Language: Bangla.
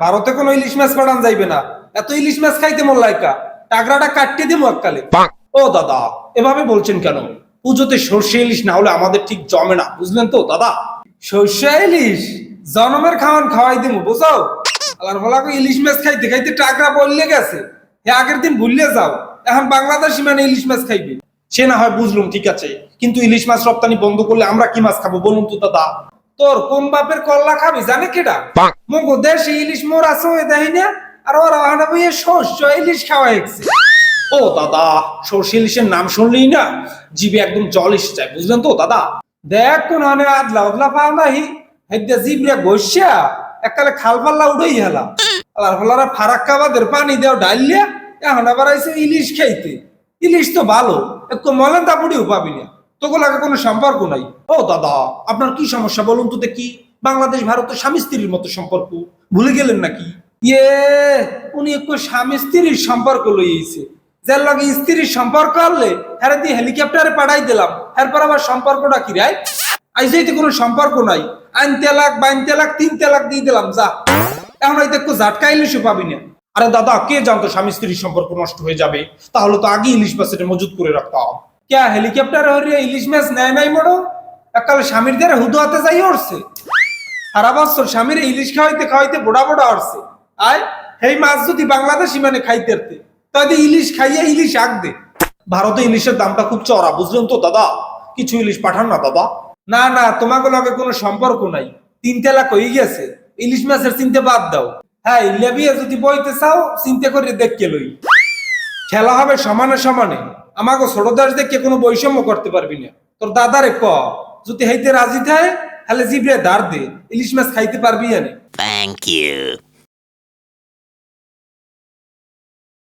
ভারতে কোনো ইলিশ মাছ পাঠান যাইবে না। এত ইলিশ মাছ খাইতে মন লাইকা। টাকরাটা কাটিয়ে দিব এককালে। ও দাদা এভাবে বলছেন কেন? পুজোতে সর্ষে ইলিশ না হলে আমাদের ঠিক জমে না বুঝলেন তো দাদা? সর্ষে ইলিশ জনমের খাওয়ান খাওয়াই দিব বুঝো আলার বলা ইলিশ মাছ খাইতে খাইতে টাকরা বললে গেছে। হে আগের দিন ভুললে যাও এখন বাংলাদেশি মানে ইলিশ মাছ খাইবে। সে না হয় বুঝলুম ঠিক আছে। কিন্তু ইলিশ মাছ রপ্তানি বন্ধ করলে আমরা কি মাছ খাব বলুন তো দাদা। তোর কোন বাপের কল্লা খাবি? জানে কেডা? মগো দেশে ইলিশ মোর আছে ওই দেয় না আর ওরা ওখানে বইয়ে শস্য ইলিশ খাওয়া হয়েছে ও দাদা সর্ষে ইলিশের নাম শুনলেই না? জিভে একদম জল এসে যায় বুঝলেন তো দাদা? দেখ কোন হানে আদলা উদলা পাও নাহি হেদ্দা জিবরে বসিয়া এককালে খাল পাল্লা উড়েই হেলা আর ফলারা ফারাক্কা বাদের পানি দেও ডাইলিয়া এখন আবার আইসে ইলিশ খাইতে। ইলিশ তো ভালো একটু মলেন তাপুড়িও পাবি না। তোকে লাগে কোনো সম্পর্ক নাই। ও দাদা, আপনার কি সমস্যা বলুন তো দেখি। বাংলাদেশ, ভারতের স্বামী স্ত্রীর মতো সম্পর্ক। ভুলে গেলেন নাকি? ইয়ে উনি একটু স্বামী স্ত্রীর সম্পর্ক লইয়েছে যার লগে স্ত্রীর সম্পর্ক আনলে হ্যাঁ দিয়ে হেলিকপ্টারে পাঠাই দিলাম। এরপর আবার সম্পর্কটা কি রায় আইসাইতে কোনো সম্পর্ক নাই। আইন তেলাক, বাইন তেলাক, তিন তেলাক দিয়ে দিলাম, যা। এখন হয়তো একটু ঝাটকা ইলিশও পাবি না। আরে দাদা, কে জানতো স্বামী স্ত্রীর সম্পর্ক নষ্ট হয়ে যাবে? তাহলে তো আগে ইলিশ মাছের মজুত করে রাখতাম। কে হেলিকপ্টার হরিয়া ইলিশ মাছ নেয় নাই মোড়ো এককালে স্বামীর দ্বারা হুদু হাতে যাই উঠছে সারা বছর স্বামীর ইলিশ খাওয়াইতে খাওয়াইতে বোড়া বোড়া উঠছে আয় সেই মাছ যদি বাংলাদেশি মানে খাইতে তাহলে ইলিশ খাইয়া ইলিশ আগ দে ভারতে ইলিশের দামটা খুব চড়া বুঝলেন তো, দাদা? কিছু ইলিশ পাঠান না দাদা না না তোমাকে লগে কোনো সম্পর্ক নাই। তিন তেলা কই গেছে। ইলিশ মাছের চিনতে বাদ দাও। হ্যাঁ লেবিয়ে যদি বইতে চাও, চিন্তা করে দেখকে লই। খেলা হবে সমানে সমানে। আমাকে ছোট দাস দেখে কোনো বৈষম্য করতে পারবি না তোর দাদারে ক, যদি হাইতে রাজি থাকে তাহলে জিবরে দাঁড় দে, ইলিশ মাছ খাইতে পারবি জানি থ্যাংক you.